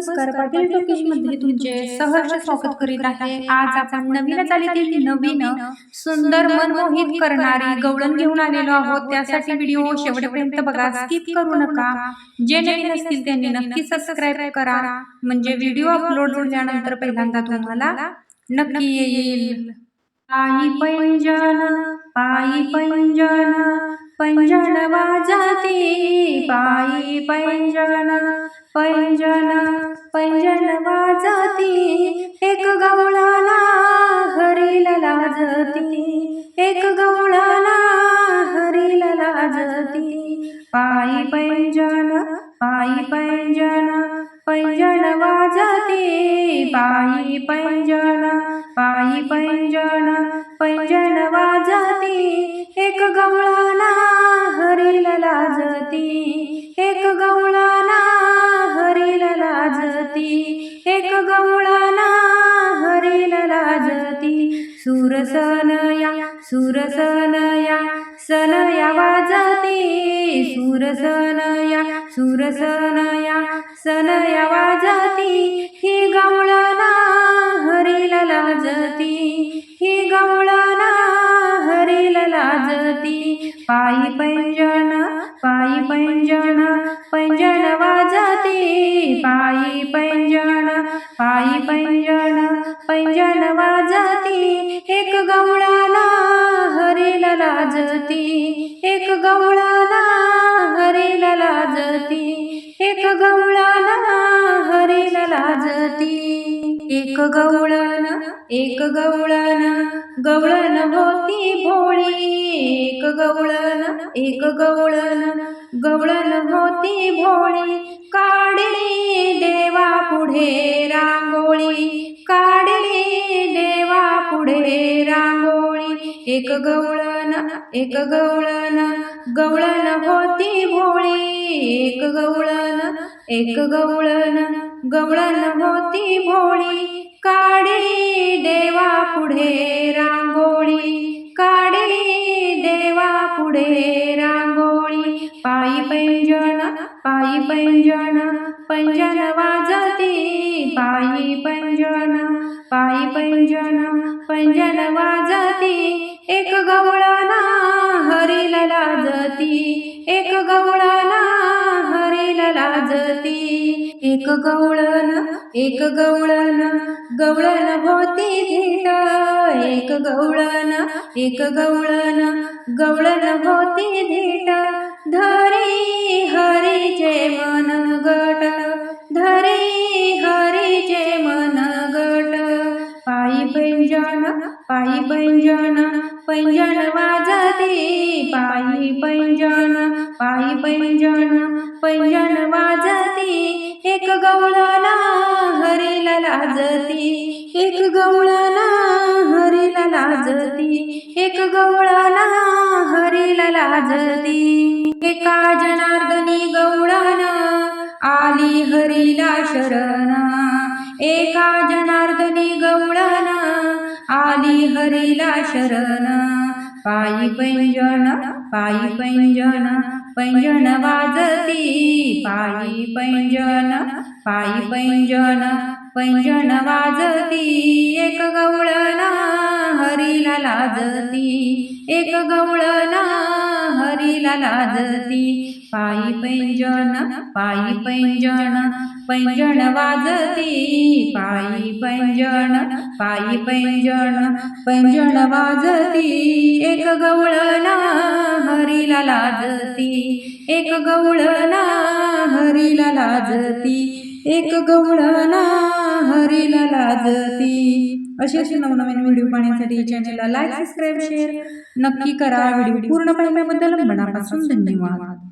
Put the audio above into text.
नमस्कार पाटील टॉकीजमध्ये तुमचे सहर्ष स्वागत करीत आहे. आज आपण नवीन चालीतील नवीन सुंदर मनमोहित करणारी गवळण घेऊन आलेलो आहोत. त्यासाठी व्हिडिओ शेवटपर्यंत बघा स्किप करू नका. जे नवीन असतील त्यांनी नक्की सबस्क्राईब करा. म्हणजे व्हिडिओ अपलोड झाल्यानंतर पहिल्यांदा तुम्हाला नक्की येईल. पायी पैंजण पायी पैंजण पैंजण वाजते पायी पैंजण पैंजण पैंजण वाजती. एक गवळाला हरीला लाजती एक गवळाला हरीला लाजती. पायी पैंजण पायी पैंजण पैंजण वाजते पायी पैंजण पायी पैंजण पैंजण वाजते. एक गवळाला हरीला लाजती एक गवळाला हरीला लाजती. एक गवळाला हरीला लाजती. सुरसनया सुरसनया सनया वाजते. सुरसनया सुरसनया सनया वाजती ही गवळाला हरीला लाजती ही गवळाला हरीला लाजती. पायी पैंजण पायी पैंजण पैंजण वाजती. पायी पैंजण पायी पैंजण पैंजण वाजती. एक गवळाला हरीला लाजती एक गवळाला हरीला लाजती एक गवळाला हरीला लाजती एक गवळण एक गवळण गवळण होती भोळी. एक गवळण एक गवळण गवळण होती भोळी. काढली देवा पुढे रांगोळी. काढली देवा पुढे रांगोळी. एक गवळण एक गवळण गवळण होती भोळी. एक गवळण एक गवळण गवळण होती भोळी. काढली देवा पुढे रांगोळी. काढली देवा पुढे रांगोळी. पायी पैंजण पायी पैंजण पैंजण वाजती. पायी पैंजण पायी पैंजण पैंजण वाजती एक गवळाना हरीला लाजती एक गवळाना हरीला लाजती. एक गवळण एक गवळण गवळण होती धीट एक गवळण एक गवळण गवळण होती धीट पैंजण पायी पैंजण पैंजण वाजते. पायी पैंजण पायी पैंजण पैंजण वाजते. एक गवळाला हरीला लाजती. एक गवळाला हरीला लाजती. एक गवळाला हरीला लाजती. एका जनार्दनी गवळाला आली हरीला शरण. एका जनार्दनी गवळण आली हरीला शरण. पायी पैंजण पायी पैंजण पैंजण वाजती. पायी पैंजण पायी पैंजण पैंजण वाजती. एक गवळना हरीला लाजती. एक गवळना हरीला लाजती. पायी पैंजण पायी पैंजण पैंजण वाजती पायी पैंजण पायी पैंजण पैंजण वाजती एक गवळणा हरीला लाजती एक गवळणा हरीला लाजती एक गवळणा हरीला लाजती. अशी अशी नवनवीन व्हिडिओ पाहण्यासाठी चॅनलला लाईक सबस्क्राईब शेअर नक्की करा. व्हिडिओ पूर्ण पाहिल्याबद्दल मनापासून धन्यवाद.